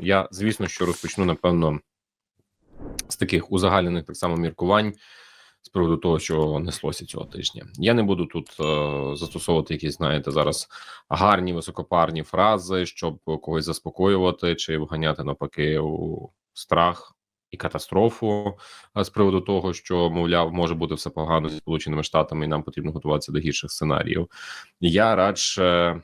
Я, звісно, що розпочну, напевно, з таких узагальнених так само міркувань з приводу того, що неслося цього тижня. Я не буду тут е, застосовувати якісь, знаєте, зараз гарні високопарні фрази, щоб когось заспокоювати чи вганяти навпаки у страх і катастрофу е, з приводу того, що мовляв може бути все погано зі сполученими штатами, і нам потрібно готуватися до гірших сценаріїв. Я радше,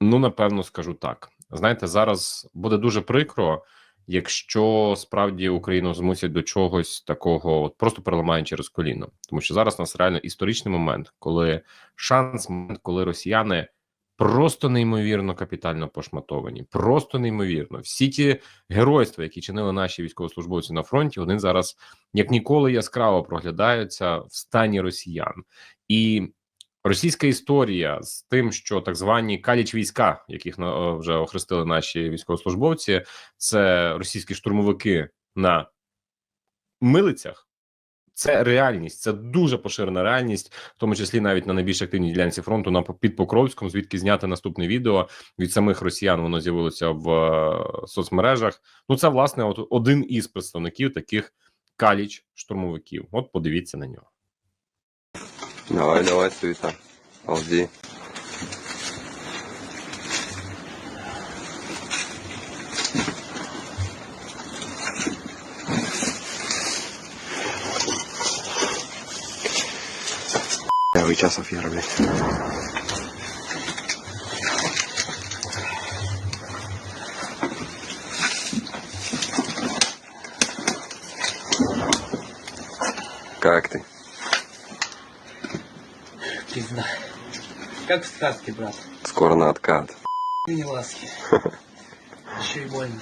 ну напевно, скажу так. Знаєте, зараз буде дуже прикро, якщо справді Україну змусять до чогось такого, от просто переламають через коліно, тому що зараз у нас реально історичний момент, коли шанс, момент, коли росіяни просто неймовірно капітально пошматовані, просто неймовірно. Всі ті геройства, які чинили наші військовослужбовці на фронті, вони зараз як ніколи яскраво проглядаються в стані росіян і. Російська історія з тим, що так звані каліч війська, яких вже охрестили наші військовослужбовці, це російські штурмовики на милицях. Це реальність, це дуже поширена реальність, в тому числі навіть на найбільш активній ділянці фронту на під Покровськом, звідки зняти наступне відео від самих росіян. Воно з'явилося в е, соцмережах. Ну це власне от один із представників таких каліч штурмовиків. От подивіться на нього. Давай, давай, суета. Ползи. Первый час афера, блядь. Как ты? Как в сказке, брат. Скоро на откат. Ты не ласки. Еще и больно.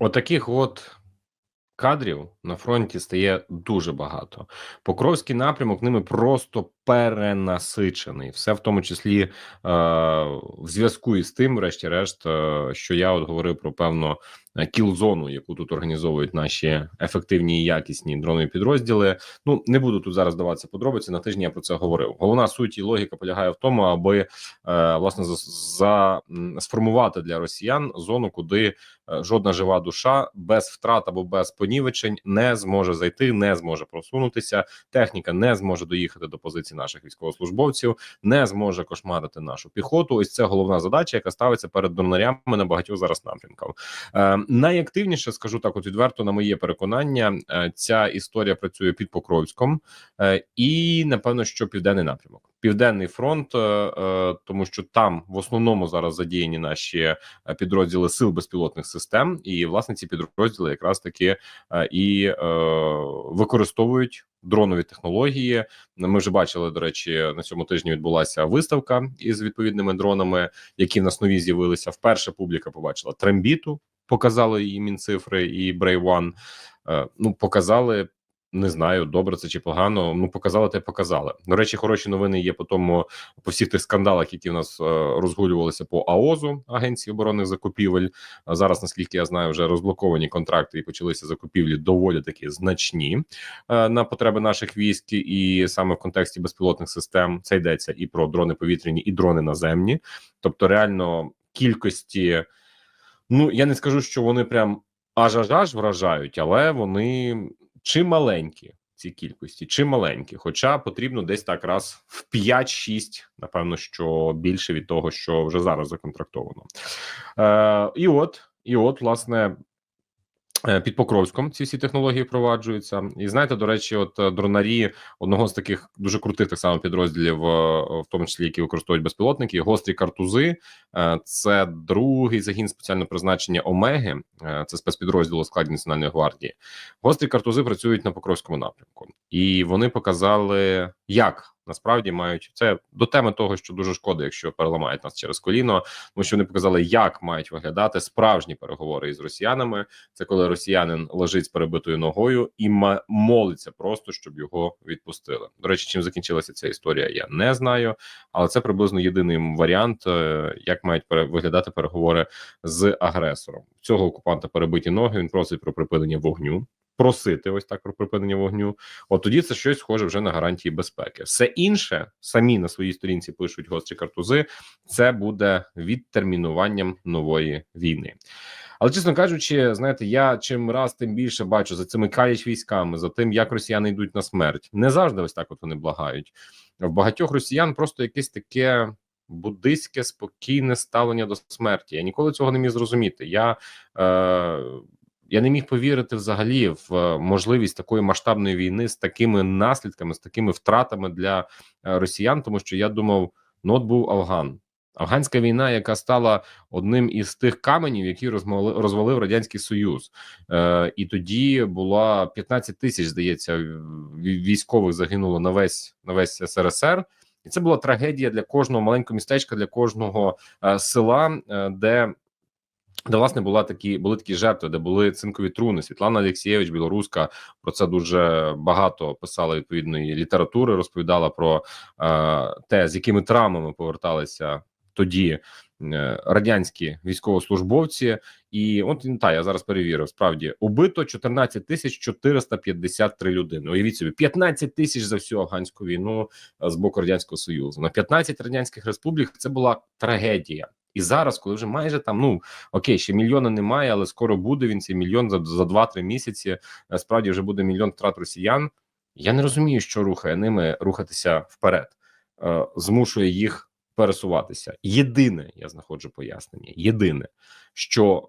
Отаких от кадрів на фронті стає дуже багато. Покровський напрямок ними просто перенасичений. Все в тому числі е, в зв'язку із тим, врешті-решт, е, що я от говорив про певну е, кіл-зону, яку тут організовують наші ефективні і якісні дронові підрозділи. Ну не буду тут зараз даватися подробиці. На тижні я про це говорив. Головна суть і логіка полягає в тому, аби е, власне за, за сформувати для росіян зону, куди е, жодна жива душа без втрат або без понівечень не зможе зайти, не зможе просунутися. Техніка не зможе доїхати до позицій наших військовослужбовців, не зможе кошмарити нашу піхоту. Ось це головна задача, яка ставиться перед донорями на багатьох зараз напрямках. Е, найактивніше скажу так, от відверто, на моє переконання, е, ця історія працює під Покровськом е, і напевно, що південний напрямок. Південний фронт, е, е, тому що там в основному зараз задіяні наші е, підрозділи сил безпілотних систем, і власне ці підрозділи якраз таки і використовують дронові технології. Ми вже бачили, до речі, на цьому тижні відбулася виставка із відповідними дронами, які в нас нові з'явилися. Вперше публіка побачила трембіту, показали її мінцифри і. Е, Ну, показали. Не знаю, добре це чи погано. Ну показали, те показали. До речі, хороші новини є по тому, по всіх тих скандалах, які в нас е, розгулювалися по АОЗу Агенції оборонних закупівель. Зараз, наскільки я знаю, вже розблоковані контракти і почалися закупівлі доволі такі значні е, на потреби наших військ, і саме в контексті безпілотних систем це йдеться і про дрони повітряні, і дрони наземні. Тобто, реально кількості. Ну я не скажу, що вони прям аж аж аж вражають, але вони чи маленькі ці кількості, чи маленькі. Хоча потрібно десь так раз в 5-6, напевно, що більше від того, що вже зараз законтрактовано. Е, І от, і от, власне. Е, Під Покровськом ці всі технології впроваджуються, і знаєте, до речі, от е, дронарі одного з таких дуже крутих так само підрозділів, е, в тому числі які використовують безпілотники, гострі картузи. Це другий загін спеціального призначення Омеги, це спецпідрозділ у складі Національної гвардії. Гострі картузи працюють на Покровському напрямку, і вони показали, як насправді мають це до теми того, що дуже шкода, якщо переламають нас через коліно, тому що вони показали, як мають виглядати справжні переговори із росіянами. Це коли росіянин лежить з перебитою ногою і молиться просто, щоб його відпустили. До речі, чим закінчилася ця історія, я не знаю, але це приблизно єдиний варіант, е, як мають виглядати переговори з агресором. Цього окупанта перебиті ноги. Він просить про припинення вогню. Просити ось так про припинення вогню. От тоді це щось схоже вже на гарантії безпеки. Все інше самі на своїй сторінці пишуть гострі картузи. Це буде відтермінуванням нової війни. Але чесно кажучи, знаєте, я чим раз тим більше бачу за цими каліч військами, за тим, як росіяни йдуть на смерть. Не завжди ось так от вони благають. В багатьох росіян просто якесь таке буддистське спокійне ставлення до смерті. Я ніколи цього не міг зрозуміти. Я, е, я не міг повірити взагалі в е, можливість такої масштабної війни з такими наслідками, з такими втратами для е, росіян, тому що я думав, ну от був Афган. Афганська війна, яка стала одним із тих каменів, які розвалив радянський союз, е, і тоді була 15 тисяч, здається, військових загинуло на весь на весь СРСР, і це була трагедія для кожного маленького містечка, для кожного е, села, е, де. Де власне була такі були такі жертви, де були цинкові труни. Світлана Олексієвич, білоруська, про це дуже багато писала відповідної літератури. Розповідала про е, те, з якими травмами поверталися тоді е, радянські військовослужбовці. І от ну, та я зараз перевірив. Справді убито 14 тисяч 453 людини. Уявіть собі, 15 тисяч за всю афганську війну з боку радянського союзу. На 15 радянських республік це була трагедія. І зараз, коли вже майже там, ну окей, ще мільйона немає, але скоро буде він цей мільйон за, за 2-3 місяці. е, Справді вже буде мільйон втрат росіян. Я не розумію, що рухає ними рухатися вперед, е, змушує їх пересуватися. Єдине, я знаходжу пояснення. Єдине, що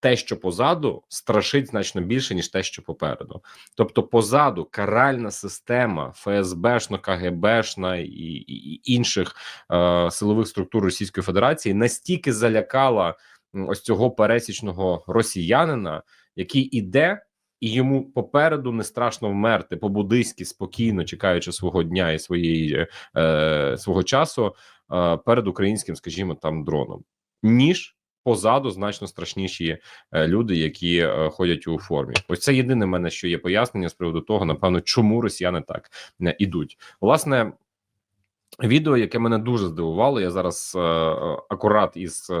те, що позаду, страшить значно більше ніж те, що попереду. Тобто, позаду каральна система ФСБшна, КГБшна і, і, інших е, силових структур Російської Федерації настільки залякала ось цього пересічного росіянина, який іде. І йому попереду не страшно вмерти по-буддийськи спокійно чекаючи свого дня і своєї е, свого часу е, перед українським, скажімо, там дроном, ніж позаду значно страшніші е, люди, які е, ходять у формі. Ось це єдине в мене, що є пояснення з приводу того, напевно, чому росіяни так не ідуть. Власне. Відео, яке мене дуже здивувало, я зараз е, акурат із е,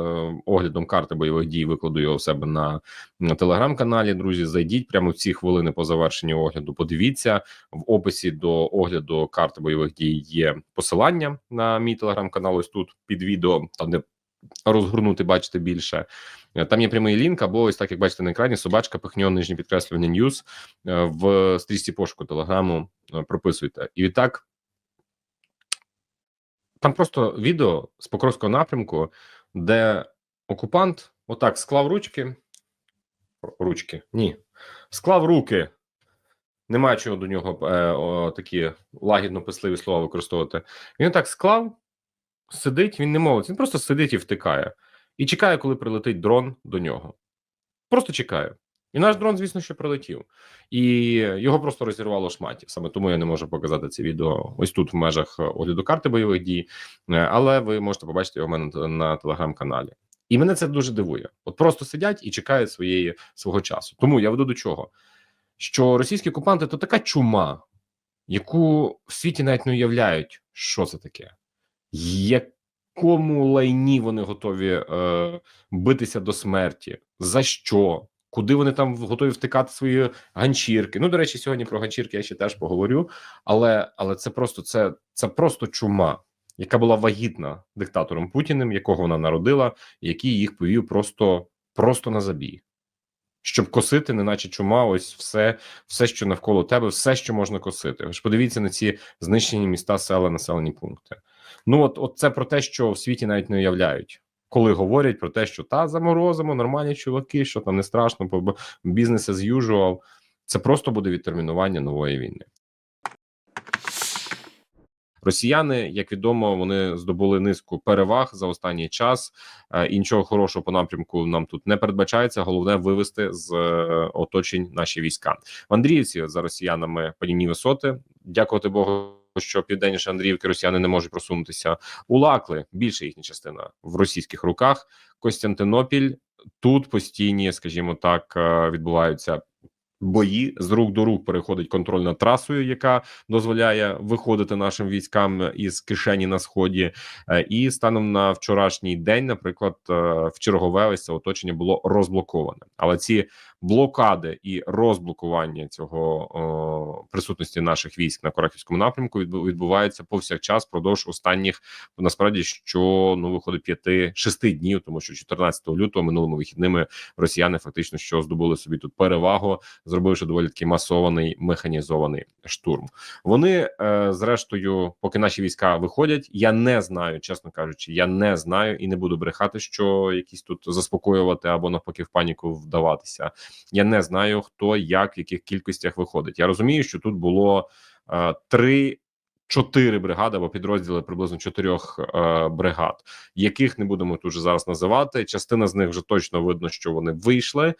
оглядом карти бойових дій викладу його у себе на, на телеграм-каналі. Друзі, зайдіть прямо в ці хвилини по завершенню огляду. Подивіться в описі до огляду карти бойових дій є посилання на мій телеграм-канал. Ось тут під відео, там де розгорнути, бачите більше. Е, Там є прямий лінк, або ось так як бачите на екрані, собачка пихньо нижнє підкреслювання Ньюс е, в стрічці пошуку телеграму. е, Прописуйте. І відтак. Там просто відео з Покровського напрямку, де окупант отак склав ручки. Ручки, ні, склав руки. Немає чого до нього е, о, такі лагідно писливі слова використовувати. Він так склав, сидить, він не мовиться, він просто сидить і втикає. І чекає, коли прилетить дрон до нього. Просто чекає. І наш дрон, звісно, що прилетів, і його просто розірвало шматів. Саме тому я не можу показати це відео ось тут, в межах е, огляду карти бойових дій. Е, Але ви можете побачити його в мене на телеграм-каналі. І мене це дуже дивує. От просто сидять і чекають своєї свого часу. Тому я веду до чого? Що російські окупанти то така чума, яку в світі навіть не уявляють, що це таке, якому лайні вони готові е, битися до смерті, за що, куди вони там готові втикати свої ганчірки. Ну, до речі, сьогодні про ганчірки я ще теж поговорю, але але це просто це, це просто чума, яка була вагітна диктатором Путіним, якого вона народила, який їх повів просто, просто на забій. Щоб косити, неначе чума, ось все, все, що навколо тебе, все, що можна косити. Ж подивіться на ці знищені міста, села, населені пункти. Ну, от, от це про те, що в світі навіть не уявляють, коли говорять про те, що та заморозимо, нормальні чуваки, що там не страшно, бо бізнес as usual. Це просто буде відтермінування нової війни. Росіяни, як відомо, вони здобули низку переваг за останній час. Е, І нічого хорошого по напрямку нам тут не передбачається. Головне вивести з е, оточень наші війська. В Андріївці за росіянами падінні висоти. Дякувати Богу. Що південніше Андріївки росіяни не можуть просунутися у Лакли. Більша їхня частина в російських руках. Костянтинопіль тут постійні, скажімо так, е, відбуваються бої з рук до рук. Переходить контроль над трасою, яка дозволяє виходити нашим військам із кишені на сході. Е, І станом на вчорашній день, наприклад, е, в чергове ось це оточення було розблоковане. Але ці блокади і розблокування цього присутності наших військ на Корахівському напрямку відбу- відбувається повсякчас впродовж останніх насправді що ну виходить п'яти шести днів, тому що 14 лютого минулими вихідними росіяни фактично що здобули собі тут перевагу, зробивши доволі такий масований механізований штурм. Вони е, зрештою, поки наші війська виходять, я не знаю, чесно кажучи, я не знаю і не буду брехати, що якісь тут заспокоювати або навпаки в паніку вдаватися. Я не знаю, хто як в яких кількостях виходить. Я розумію, що тут було е, три. Чотири бригади або підрозділи приблизно чотирьох е, бригад, яких не будемо тут вже зараз називати. Частина з них вже точно видно, що вони вийшли.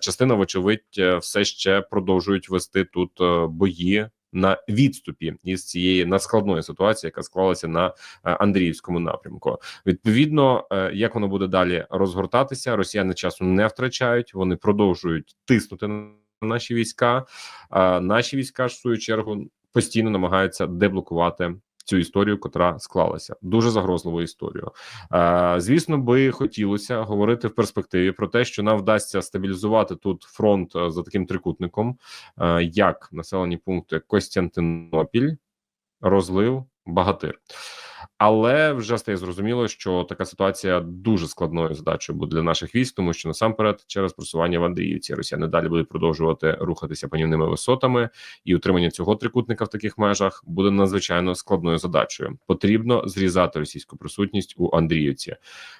Частина, вочевидь, е, все ще продовжують вести тут е, бої на відступі із цієї надскладної ситуації, яка склалася на е, Андріївському напрямку. Відповідно, е, як воно буде далі розгортатися, росіяни часу не втрачають. Вони продовжують тиснути на наші війська. А наші війська ж в свою чергу постійно намагаються деблокувати. Цю історію, котра склалася, дуже загрозливу історію. Е, звісно, би хотілося говорити в перспективі про те, що нам вдасться стабілізувати тут фронт е, за таким трикутником, е, як населені пункти Костянтинопіль, Розлив, Багатир. Але вже стає зрозуміло, що така ситуація дуже складною задачею буде для наших військ, тому що насамперед через просування в Андріївці Росіяни далі будуть продовжувати рухатися панівними висотами, і утримання цього трикутника в таких межах буде надзвичайно складною задачею. Потрібно зрізати російську присутність у Андріївці.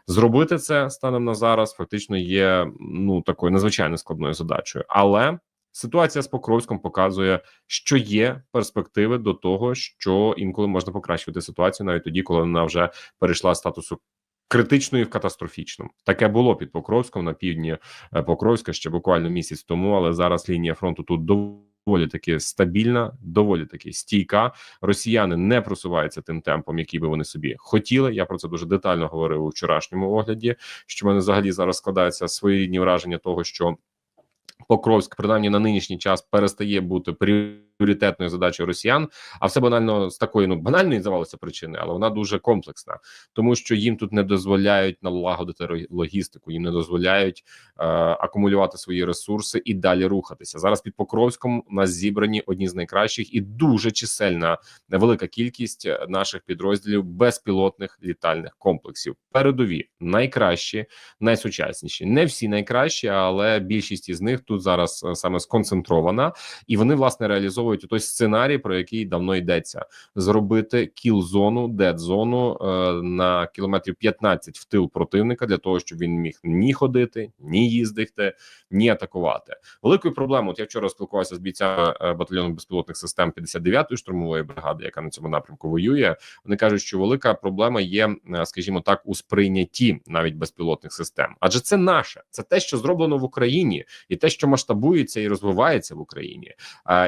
Зробити це станом на зараз фактично є ну такою надзвичайно складною задачею, але. Ситуація з Покровськом показує, що є перспективи до того, що інколи можна покращувати ситуацію навіть тоді, коли вона вже перейшла статусу критичної в катастрофічну. Таке було під Покровськом на півдні е, Покровська ще буквально місяць тому, але зараз лінія фронту тут доволі таки стабільна, доволі таки стійка. Росіяни не просуваються тим темпом, який би вони собі хотіли. Я про це дуже детально говорив у вчорашньому огляді. Що в мене взагалі зараз складаються своєрідні враження того, що Покровськ, принаймні на нинішній час, перестає бути пріоритетною задачею росіян, а все банально з такої ну банальної здавалося причини, але вона дуже комплексна, тому що їм тут не дозволяють налагодити логістику, їм не дозволяють е, акумулювати свої ресурси і далі рухатися. Зараз під Покровськом у нас зібрані одні з найкращих і дуже чисельна велика кількість наших підрозділів безпілотних літальних комплексів. Передові найкращі, найсучасніші. Не всі найкращі, але більшість із них тут зараз е, саме сконцентрована, і вони власне реалізовують той сценарій, про який давно йдеться: зробити кіл-зону, дед-зону е, на кілометрів 15 в тил противника для того, щоб він міг ні ходити, ні їздити, ні атакувати. Великою проблемою, от я вчора спілкувався з бійцями е, батальйону безпілотних систем 59-ї штурмової бригади, яка на цьому напрямку воює. Вони кажуть, що велика проблема є, е, скажімо так, у сприйнятті навіть безпілотних систем, адже це наше, це те, що зроблено в Україні, і те, що масштабується і розвивається в Україні.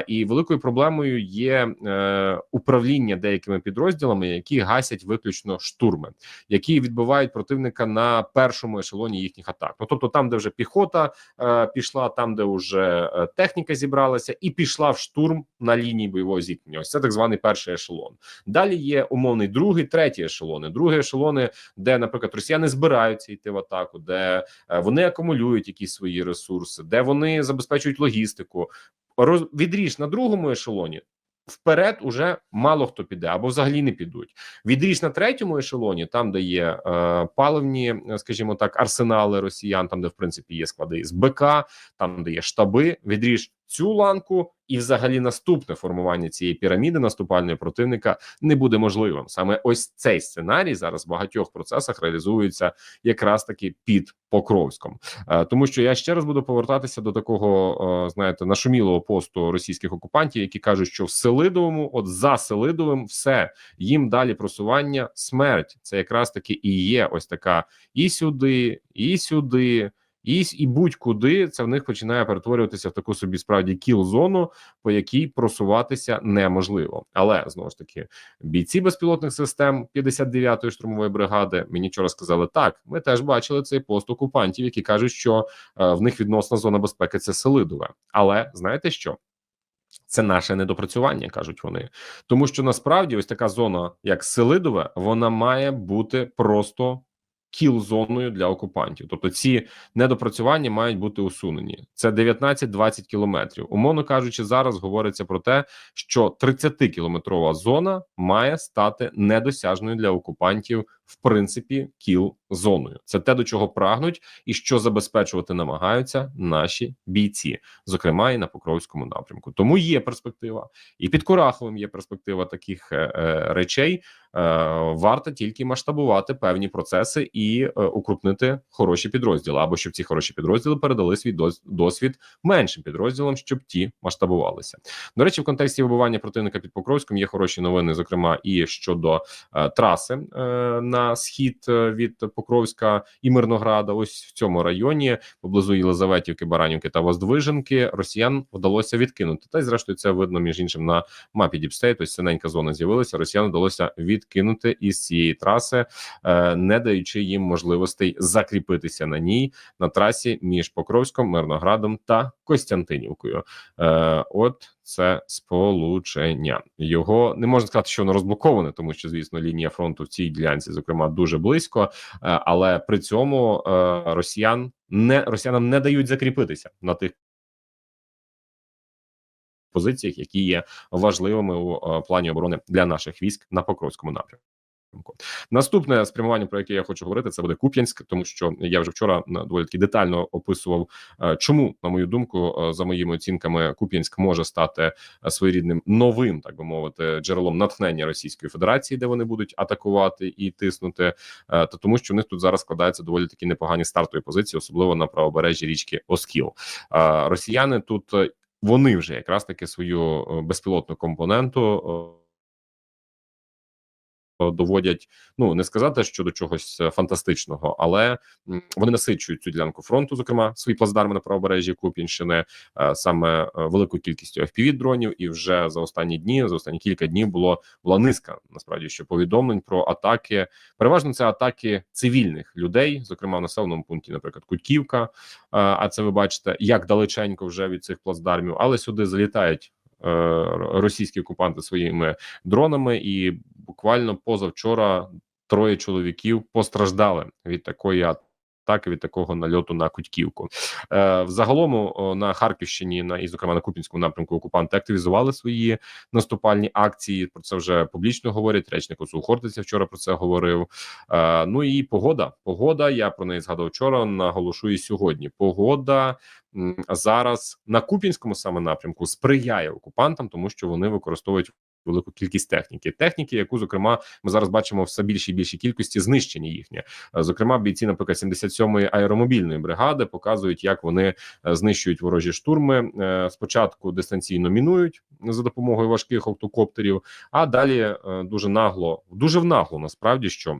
І великою проблемою є е, управління деякими підрозділами, які гасять виключно штурми, які відбивають противника на першому ешелоні їхніх атак. Ну тобто, там, де вже піхота е, пішла, там де вже е, техніка зібралася, і пішла в штурм на лінії бойового зіткнення. Ось це так званий перший ешелон. Далі є умовний другий, третій ешелони. Другі ешелони, де, наприклад, росіяни збираються йти в атаку, де е, вони акумулюють якісь свої ресурси, де вони забезпечують логістику. Роз... Відріж на другому ешелоні. Вперед уже мало хто піде або взагалі не підуть. Відріж на третьому ешелоні, там де є е, паливні, скажімо так, арсенали росіян, там де в принципі є склади з БК, там де є штаби. Відріж цю ланку, і взагалі наступне формування цієї піраміди наступальної противника не буде можливим. Саме ось цей сценарій зараз в багатьох процесах реалізується якраз таки під Покровськом. Е, Тому що я ще раз буду повертатися до такого, е, знаєте, нашумілого посту російських окупантів, які кажуть, що в Селидовому, от за Селидовим, все їм далі просування смерть. Це якраз таки і є ось така і сюди, і сюди. І, і будь-куди це в них починає перетворюватися в таку собі справді кіл-зону, по якій просуватися неможливо. Але знову ж таки, бійці безпілотних систем 59-ї штурмової бригади мені вчора сказали: так, ми теж бачили цей пост окупантів, які кажуть, що е, в них відносна зона безпеки це Селидове. Але знаєте що? Це наше недопрацювання, кажуть вони, тому що насправді ось така зона, як Селидове, вона має бути просто кіл-зоною для окупантів. Тобто ці недопрацювання мають бути усунені. Це 19-20 кілометрів. Умовно кажучи, зараз говориться про те, що 30-кілометрова зона має стати недосяжною для окупантів, в принципі, кіл-зоною. Це те, до чого прагнуть, і що забезпечувати намагаються наші бійці, зокрема і на Покровському напрямку. Тому є перспектива, і під Кураховим є перспектива таких е, е, речей. Е, варто тільки масштабувати певні процеси і е, укрупнити хороші підрозділи, або щоб ці хороші підрозділи передали свій дос- досвід меншим підрозділам, щоб ті масштабувалися. До речі, в контексті вибивання противника під Покровськом є хороші новини, зокрема і щодо е, траси е, на схід е, від Покровська і Мирнограда. Ось в цьому районі поблизу Єлизаветівки, Баранівки та Воздвиженки росіян вдалося відкинути. Та й зрештою це видно між іншим на мапі Діпстейт. Ось синенька зона з'явилася. Росіян вдалося відкинути із цієї траси, е, не даючи їм можливостей закріпитися на ній на трасі між Покровськом, Мирноградом та Костянтинівкою. Е, От це сполучення. Його не можна сказати, що воно розблоковане, тому що звісно лінія фронту в цій ділянці, зокрема, дуже близько. Е, але при цьому е, росіян не росіянам не дають закріпитися на тих. Позиціях, які є важливими у е, плані оборони для наших військ на Покровському напрямку. Наступне спрямування, про яке я хочу говорити, це буде Куп'янськ, тому що я вже вчора е, доволі таки детально описував, е, чому, на мою думку, е, за моїми оцінками, Куп'янськ може стати своєрідним новим, так би мовити, джерелом натхнення Російської Федерації, де вони будуть атакувати і тиснути, та тому, що в них тут зараз складаються доволі такі непогані стартові позиції, особливо на правобережжі річки Оскіл. Росіяни тут вони вже якраз таки свою безпілотну компоненту. Доводять, ну не сказати, що до чогось е, фантастичного, але вони насичують цю ділянку фронту, зокрема свої плацдарми на правобережжі Куп'янщини, е, саме е, великою кількістю fpv дронів. І вже за останні дні, за останні кілька днів було була низка насправді що повідомлень про атаки. Переважно це атаки цивільних людей, зокрема в населеному пункті, наприклад, Кутківка. А це ви бачите, як далеченько вже від цих плацдармів, але сюди залітають. Е, Російські окупанти своїми дронами, і буквально позавчора троє чоловіків постраждали від такої атаки, від такого нальоту на Кутьківку. Е, взагалом на Харківщині, на і зокрема на Купінському напрямку, окупанти активізували свої наступальні акції. Про це вже публічно говорять. Речник ОСУ Хортиця вчора про це говорив. Е, ну і погода. Погода. Я про неї згадав вчора. Наголошую і сьогодні. Погода зараз на Купінському саме напрямку сприяє окупантам, тому що вони використовують велику кількість техніки, техніки, яку зокрема ми зараз бачимо все більшій і більшій кількості знищення їхнє. Е, Зокрема, бійці, наприклад, 77-ї аеромобільної бригади показують, як вони е, знищують ворожі штурми. Е, Спочатку дистанційно мінують за допомогою важких автокоптерів, а далі дуже нагло, дуже внагло насправді що.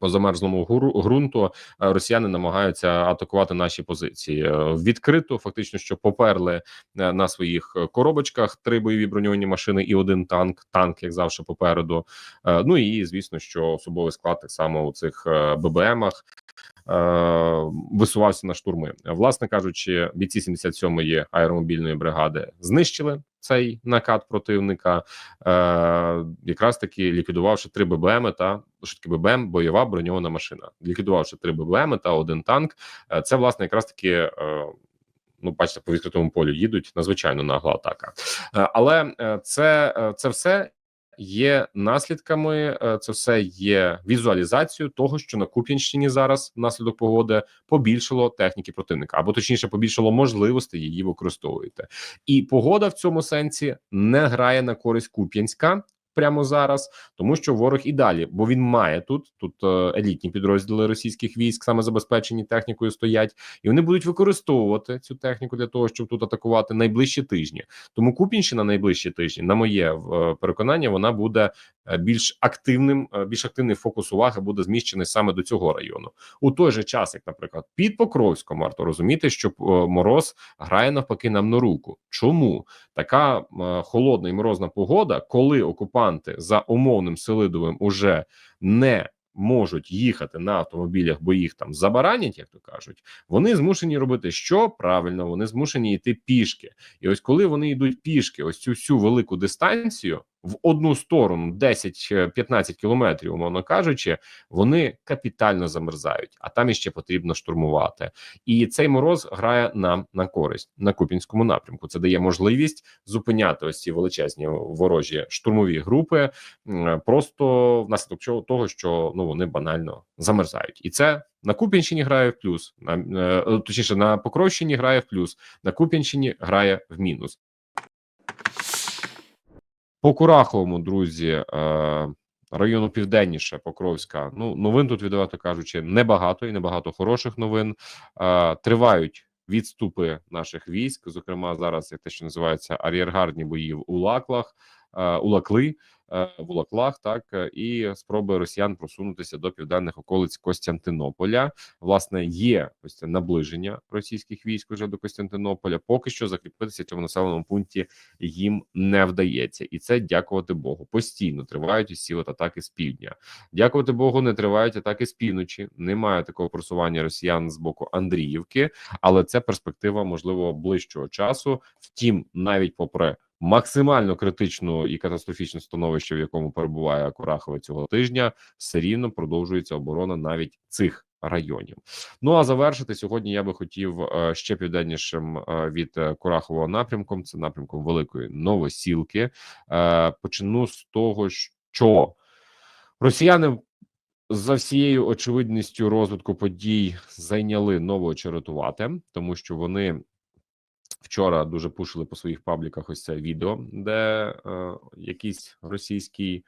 По замерзлому ґрунту е, росіяни намагаються атакувати наші позиції Е, відкрито. Фактично, що поперли е, на своїх коробочках три бойові броньовані машини і один танк. Танк, як завжди, попереду. Ну і звісно, що особовий склад так само у цих ББМах висувався на штурми. Власне кажучи, бійці 77-ї аеромобільної бригади знищили цей накат противника, е, якраз таки ліквідувавши три ББМ та що таке ББМ, бойова броньована машина, ліквідувавши три ББМ та один танк. Е, це власне якраз таки. Е, Ну, бачите, по відкритому полю їдуть надзвичайно нагла атака, Е, але е, це, е, це все є наслідками. е, Це все є візуалізацією того, що на Куп'янщині зараз внаслідок погоди побільшало техніки противника, або точніше побільшало можливості її використовувати. І погода в цьому сенсі не грає на користь Куп'янська. Прямо зараз, тому що ворог і далі, бо він має тут тут е, елітні підрозділи російських військ, саме забезпечені технікою, стоять, і вони будуть використовувати цю техніку для того, щоб тут атакувати найближчі тижні. Тому Купінщина найближчі тижні, на моє е, переконання, вона буде е, більш активним, більш активний фокус уваги буде зміщений саме до цього району. У той же час, як, наприклад, під Покровськом варто розуміти, що мороз грає навпаки нам на руку. Чому така холодна і морозна погода, коли окупанти за умовним Селидовим уже не можуть їхати на автомобілях, бо їх там забаранять, як то кажуть, вони змушені робити що правильно, вони змушені йти пішки. І ось коли вони йдуть пішки, ось цю всю велику дистанцію в одну сторону 10-15 кілометрів, умовно кажучи, вони капітально замерзають, а там іще потрібно штурмувати. І цей мороз грає нам на користь на Купінському напрямку. Це дає можливість зупиняти ось ці величезні ворожі штурмові групи, просто внаслідок того, що ну вони банально замерзають, і це на Куп'янщині грає в плюс, на е, точніше на Покровщині грає в плюс, на Куп'янщині грає в мінус. По Кураховому, друзі, е, району південніше Покровська. Ну новин тут відверто кажучи, небагато і небагато хороших новин. Е, тривають відступи наших військ. Зокрема, зараз як те, що називається ар'єргардні бої в Улаклах, Улакли. е, В Улаклах, так е, і спроби росіян просунутися до південних околиць Костянтинополя. Власне, є ось це наближення російських військ уже до Костянтинополя. Поки що закріпитися в цьому населеному пункті їм не вдається, і це дякувати Богу. Постійно тривають усі от атаки з півдня. Дякувати Богу, не тривають атаки з півночі. Немає такого просування росіян з боку Андріївки, але це перспектива можливо ближчого часу. Втім, навіть попри максимально критичну і катастрофічне становище, в якому перебуває Курахове цього тижня, все рівно продовжується оборона навіть цих районів. Ну а завершити сьогодні я би хотів е, ще південнішим е, від е, Курахового напрямком. Це напрямком Великої Новосілки. Почну з того, що росіяни. За всією очевидністю розвитку подій зайняли Новоочеретувате, тому що вони вчора дуже пушили по своїх пабліках ось це відео, де е, якийсь російський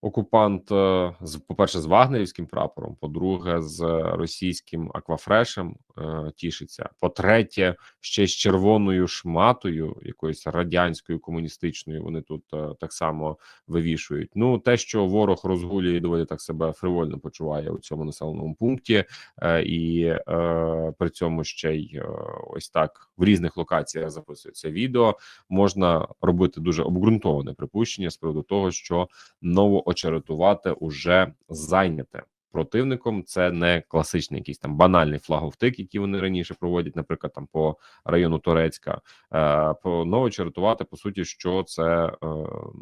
окупант е, з по-перше, з вагнерівським прапором, по-друге, з російським аквафрешем е, тішиться. По-третє, ще з червоною шматою, якоюсь радянською комуністичною. Вони тут е, так само вивішують. Ну, те, що ворог розгулює доволі так себе фривольно почуває у цьому населеному пункті, е, і е, при цьому ще й е, ось так в різних локаціях записується відео. Можна робити дуже обґрунтоване припущення з приводу того, що новоочеретувати уже зайняте. Противником це не класичний якийсь там банальний флаговтик, який вони раніше проводять, наприклад, там по району Турецька. Е, по новочеретувати, по суті, що це е,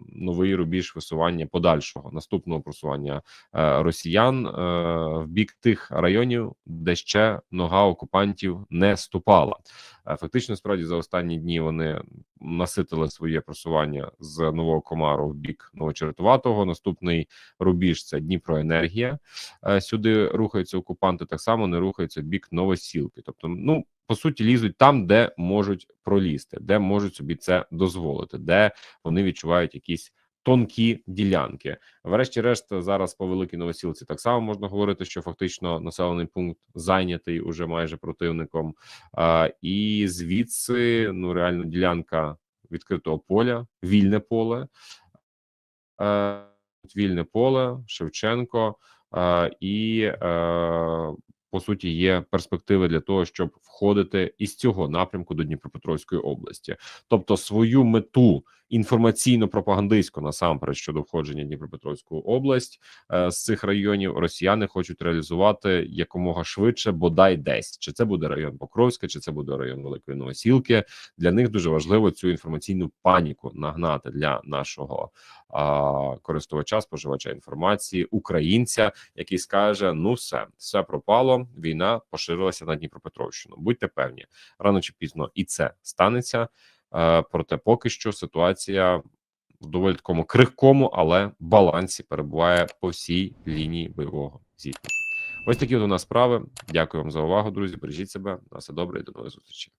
новий рубіж висування подальшого наступного просування е, росіян в бік тих районів, де ще нога окупантів не ступала. Фактично, справді за останні дні вони наситили своє просування з нового комару в бік Новочеретуватого. Наступний рубіж це Дніпроенергія. Е, Сюди рухаються окупанти. Так само не рухаються в бік Новосілки. Тобто, ну по суті, лізуть там, де можуть пролізти, де можуть собі це дозволити, де вони відчувають якісь. Тонкі ділянки, врешті-решт, зараз по великій новосілці. Так само можна говорити, що фактично населений пункт зайнятий уже майже противником, і звідси ну реально ділянка відкритого поля, вільне поле, вільне поле, Шевченко, і е, по суті є перспективи для того, щоб входити із цього напрямку до Дніпропетровської області, тобто свою мету інформаційно-пропагандистську насамперед щодо входження Дніпропетровську область е, з цих районів росіяни хочуть реалізувати якомога швидше, бодай десь чи це буде район Покровська, чи це буде район Великої Новосілки. Для них дуже важливо цю інформаційну паніку нагнати для нашого а, користувача, споживача інформації, українця, який скаже: ну все, все пропало. Війна поширилася на Дніпропетровщину. Будьте певні, рано чи пізно і це станеться. Е, Проте, поки що ситуація в доволі такому крихкому, але балансі перебуває по всій лінії бойового зіткнення. Ось такі от у нас справи. Дякую вам за увагу, друзі. Бережіть себе. На все добре і до нових зустрічей.